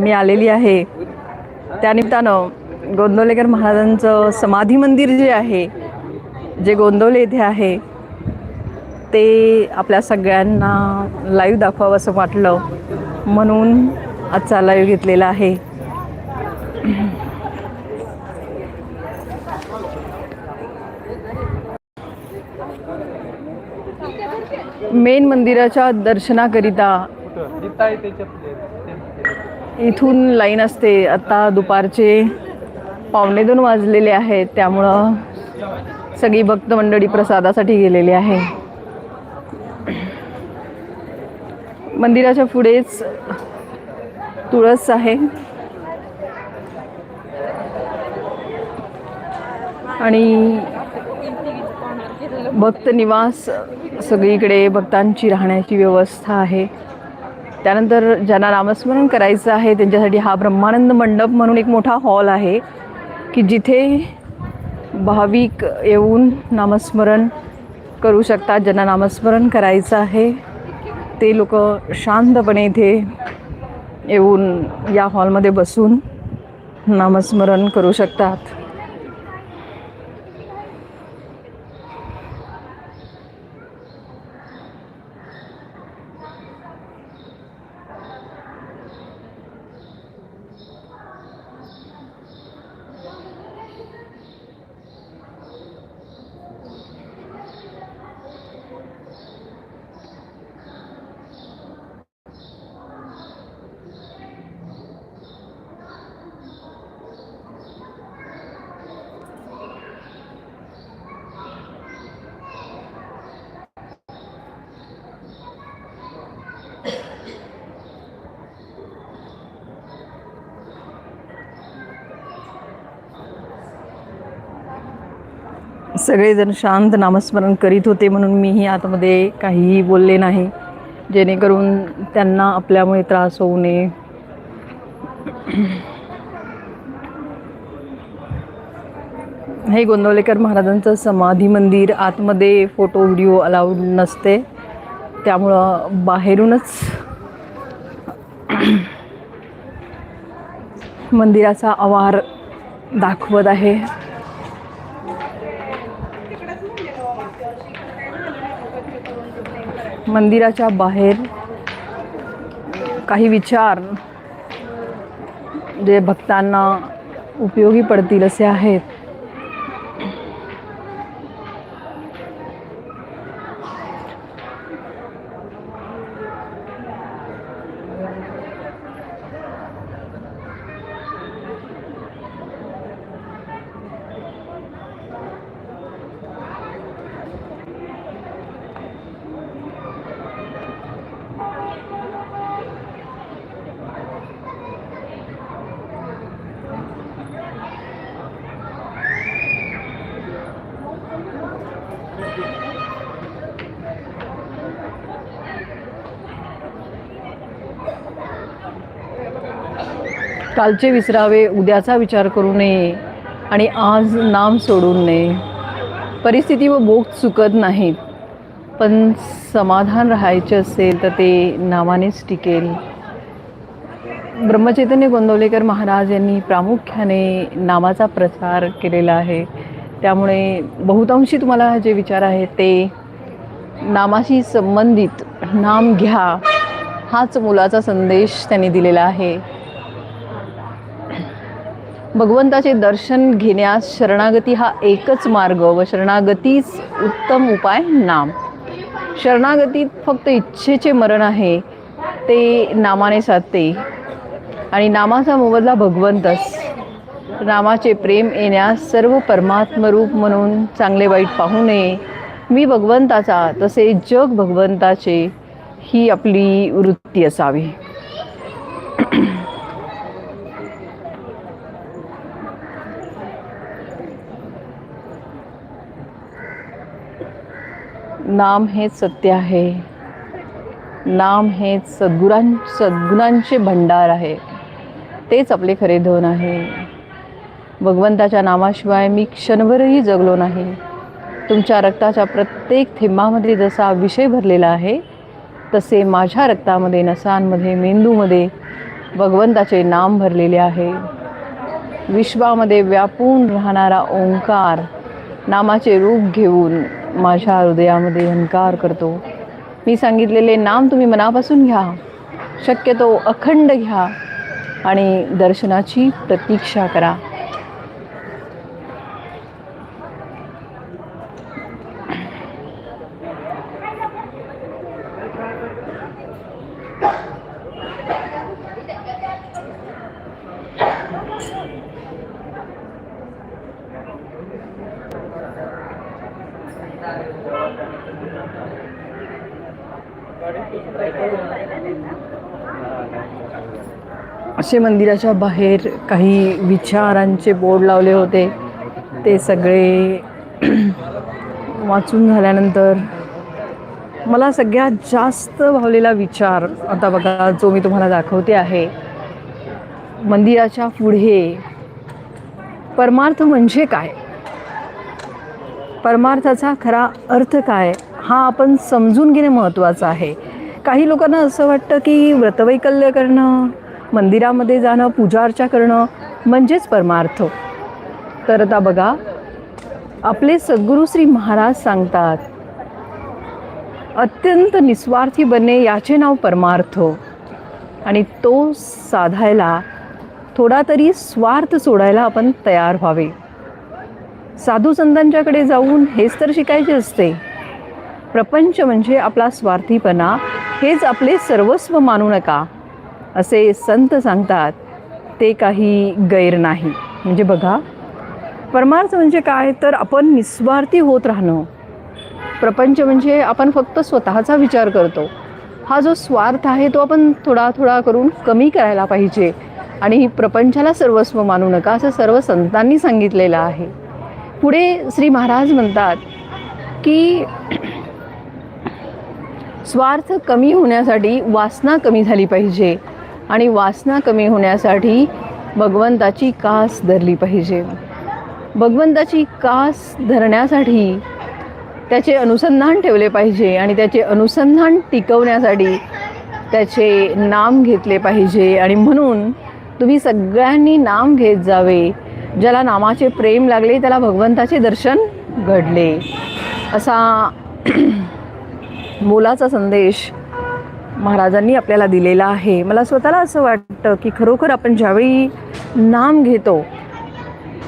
मी आलेली आहे. त्यानिमित्तानं गोंदवलेकर महाराजांचं समाधी मंदिर जे आहे जे गोंदवले येथे आहे ते आपल्या सगळ्यांना लाईव्ह दाखवावं असं वाटलं. म्हणून आजचा लाईव्ह घेतलेला आहे. मेन मंदिराच्या दर्शनाकरिता इथून लाईन असते. आत्ता दुपारचे पावणे दोन वाजलेले आहेत. त्यामुळं सगळी भक्त मंडळी प्रसादासाठी गेलेली आहे. मंदिराच्या पुढेच तुळस आहे. आणि भक्त निवास सगळीकडे भक्तांची राहण्याची व्यवस्था आहे. त्यानंतर ज्यांना नामस्मरण करायचं आहे त्यांच्यासाठी हा ब्रह्मानंद मंडप म्हणून एक मोठा हॉल आहे की जिथे भाविक येऊन नामस्मरण करू शकतात. ज्यांना नामस्मरण करायचं आहे ते लोक शांतपणे इथे येऊन या हॉलमध्ये बसून नामस्मरण करू शकतात. सगळेजण शांत नामस्मरण करीत होते म्हणून मीही आतमध्ये काहीही बोलले नाही. जेणेकरून त्यांना आपल्यामुळे त्रास होऊ नये. हे गोंदवलेकर महाराजांचं समाधी मंदिर आतमध्ये फोटो व्हिडिओ अलाउड नसते. त्यामुळं बाहेरूनच मंदिराचा आवार दाखवत आहे. मंदिराच्या बाहेर काही विचार जे भक्तांना उपयोगी पडतील असे आहेत. कालचे विसरावे उद्याचा विचार करू नये आणि आज नाम सोडू नये. परिस्थिती व भोग चुकत नाहीत. पण समाधान राहायचे असेल तर ते नामानेच टिकेल. ब्रह्मचैतन्य गोंदवलेकर महाराज यांनी प्रामुख्याने नामाचा प्रसार केलेला आहे. त्यामुळे बहुतांशी तुम्हाला जे विचार आहेत ते नामाशी संबंधित नाम घ्या हाच मुलाचा संदेश त्यांनी दिलेला आहे. भगवंताचे दर्शन घेण्यास शरणागती हा एकच मार्ग व शरणागतीच उत्तम उपाय नाम. शरणागतीत फक्त इच्छेचे मरण आहे ते नामाने साधते. आणि नामाचा मोबदला भगवंतच. नामाचे प्रेम येण्यास सर्व परमात्मरूप म्हणून चांगले वाईट पाहू नये. मी भगवंताचा तसे जग भगवंताचे ही आपली वृत्ती असावी. नाम हेच सत्य आहे. नाम हेच सद्गुरां सद्गुणांचे भंडार आहे. तेच आपले खरे धन आहे. भगवंताच्या नामाशिवाय मी क्षणभरही जगलो नाही. तुमच्या रक्ताच्या प्रत्येक थेंबामध्ये जसा विषय भरलेला आहे तसे माझ्या रक्तामध्ये नसांमध्ये मेंदूमध्ये भगवंताचे नाम भरलेले आहे. विश्वामध्ये व्यापून राहणारा ओंकार नामाचे रूप घेऊन माझ्या हृदयामध्ये हंकार करतो. मी सांगितलेले नाम तुम्ही मनापासून घ्या. शक्यतो अखंड घ्या आणि दर्शनाची प्रतीक्षा करा. असे मंदिराच्या बाहेर काही विचारांचे बोर्ड लावले होते. ते सगळे वाचून झाल्यानंतर मला सगळ्यात जास्त भावलेला विचार आता बघा जो मी तुम्हाला दाखवते आहे मंदिराच्या पुढे परमार्थ म्हणजे काय? परमार्थाचा खरा अर्थ काय? हा आपण समजून घेणे महत्त्वाचं आहे. काही लोकांना असं वाटतं की व्रतवैकल्य करणं मंदिरामध्ये जाणं पूजा अर्चा करणं म्हणजेच परमार्थ. तर आता बघा आपले सद्गुरू श्री महाराज सांगतात अत्यंत निस्वार्थी बनणे याचे नाव परमार्थ. आणि तो साधायला थोडा तरी स्वार्थ सोडायला आपण तयार व्हावे. साधू संतांच्याकडे जाऊन हेच तर शिकायचे असते. प्रपंच म्हणजे आपला स्वार्थीपणा हेच आपले सर्वस्व मानू नका असे संत सांगतात ते काही गैर नाही. म्हणजे बघा परमार्थ म्हणजे काय? तर आपण निस्वार्थी होत राहणं. प्रपंच म्हणजे आपण फक्त स्वतःचा विचार करतो. हा जो स्वार्थ आहे तो आपण थोडा थोडा करून कमी करायला पाहिजे. आणि प्रपंचाला सर्वस्व मानू नका असं सर्व संतांनी सांगितलेलं आहे. पुढे श्री महाराज म्हणतात की स्वार्थ कमी होण्यासाठी वासना कमी झाली पाहिजे आणि वासना कमी होण्यासाठी भगवंताची कास धरली पाहिजे. भगवंताची कास धरण्यासाठी त्याचे अनुसंधान ठेवले पाहिजे आणि त्याचे अनुसंधान टिकवण्यासाठी त्याचे नाम घेतले पाहिजे. आणि म्हणून तुम्ही सगळ्यांनी नाम घेत जावे. ज्याला नामाचे प्रेम लागले त्याला भगवंताचे दर्शन घडले. असा मोलाचा संदेश महाराजांनी आपल्याला दिलेला आहे. मला स्वतःला असं वाटतं की खरोखर आपण ज्यावेळी नाम घेतो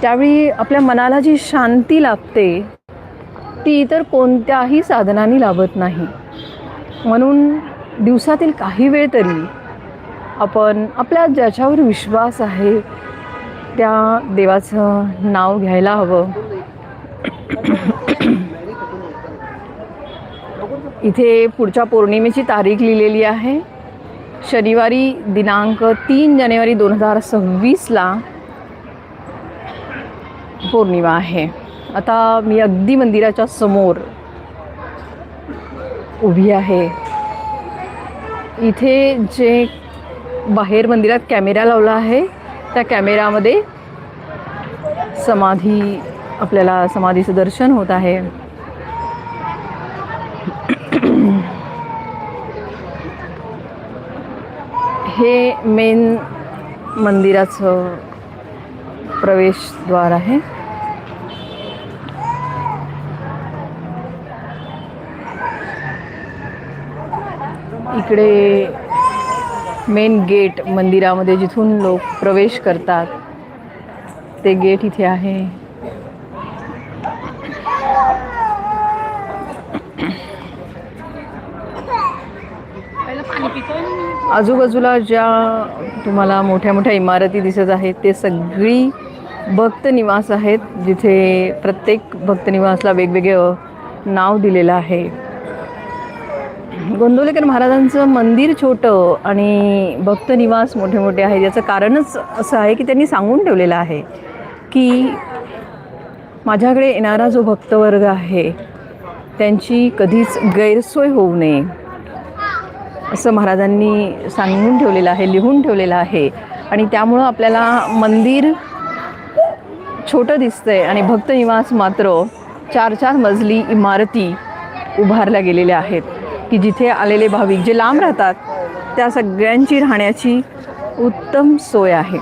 त्यावेळी आपल्या मनाला जी शांती लाभते ती इतर कोणत्याही साधनांनी लाभत नाही. म्हणून दिवसातील काही वेळ तरी आपण आपल्या ज्याच्यावर विश्वास आहे त्या देवाचं नाव घ्यायला हवं. इथे पुढच्या पौर्णिमेची तारीख लिहिलेली आहे. शनिवारी दिनांक तीन जानेवारी दोन हजार सव्वीसला पौर्णिमा आहे. आता मी अगदी मंदिराच्या समोर उभी आहे. इथे जे बाहेर मंदिरात कॅमेरा लावला आहे त्या कॅमेरामध्ये समाधी आपल्याला समाधीचं दर्शन होत आहे. हे मेन मंदिराचं प्रवेशद्वार आहे. इकडे मेन गेट मंदिरामध्ये जिथून लोक प्रवेश करतात ते गेट इथे आहे. आजूबाजूला ज्या तुम्हाला मोठ्या मोठ्या इमारती दिसत आहेत ते सगळी भक्त निवास आहेत जिथे प्रत्येक भक्तनिवासला वेगवेगळं नाव दिलेलं आहे. गोंदवलेकर महाराजांचं मंदिर छोटं आणि भक्तनिवास मोठे मोठे आहेत याचं कारणच असं आहे की त्यांनी सांगून ठेवलेलं आहे की माझ्याकडे येणारा जो भक्तवर्ग आहे त्यांची कधीच गैरसोय होऊ नये. असं महाराजांनी सांगून ठेवलेलं आहे लिहून ठेवलेलं आहे. आणि त्यामुळं आपल्याला मंदिर छोटं दिसतंय आणि भक्तनिवास मात्र चार चार मजली इमारती उभारल्या गेलेल्या आहेत. की जिथे आलेले भाविक जे लांब राहतात त्या सगळ्यांची राहण्याची उत्तम सोय आहे.